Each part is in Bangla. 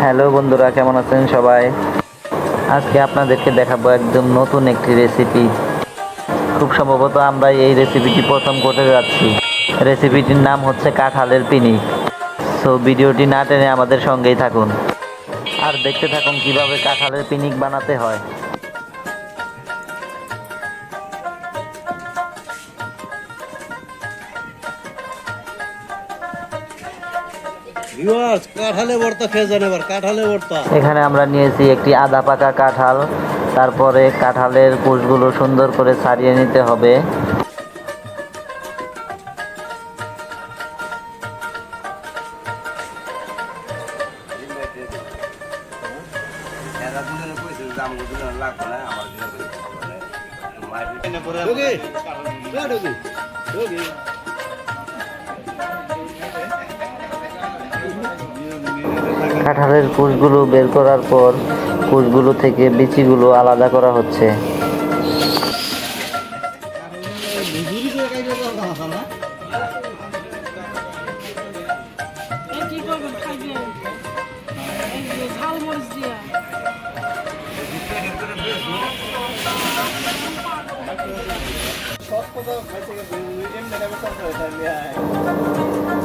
হ্যালো বন্ধুরা, কেমন আছেন সবাই? আজকে আপনাদেরকে দেখাবো একদম নতুন একটি রেসিপি খুব সম্ভবত আমরা এই রেসিপিটি প্রথম করতে যাচ্ছি। রেসিপিটির নাম হচ্ছে কাঁঠালের পিনিক সো ভিডিওটি না টেনে আমাদের সঙ্গেই থাকুন। আর দেখতে থাকুন কীভাবে কাঁঠালের পিনিক বানাতে হয়। এখানে আমরা নিয়েছি একটি আধা পাকা কাঁঠাল। তারপরে কাঁঠালের কুশগুলো সুন্দর করে ছাড়িয়ে নিতে হবে। কাঁঠালের কুশগুলো বের করার পর কুশগুলো থেকে বিচিগুলো আলাদা করা হচ্ছে।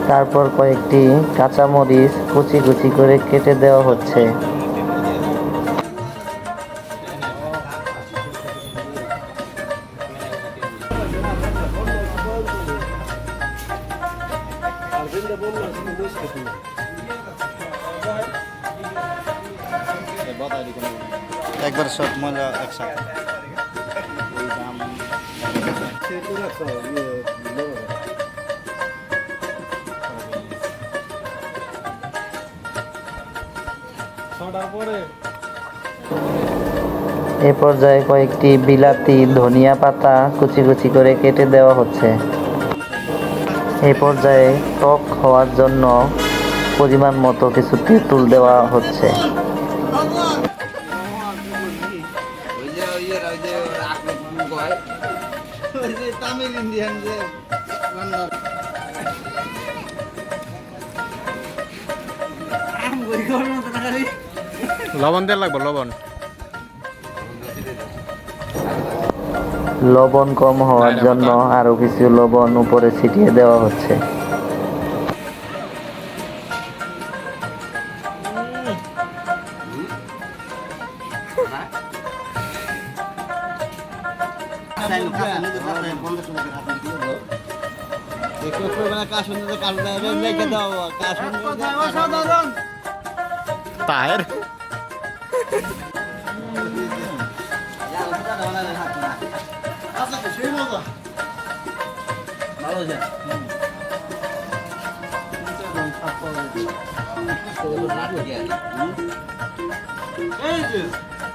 তারপর কয়েকটি কাঁচামরিচ কুচি কুচি করে কেটে দেওয়া হচ্ছে। একবার সব মজা একসাথে। এ পর্যায়ে কয়েকটি বিলাতি ধনিয়া পাতা কুচি কুচি করে কেটে দেওয়া হচ্ছে। এ পর্যায়ে টক হওয়ার জন্য পরিমাণ মতো কিছু তেঁতুল দেওয়া হচ্ছে। তামিল ইন্ডিয়ান যে লবণ দেওয়া লাগবো লবণ। লবণ কম হওয়ার জন্য আরও কিছু লবণ উপরে ছিটিয়ে দেওয়া হচ্ছে। তাহের কারও খেয়ে তো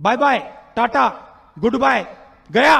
bye bye tata goodbye गया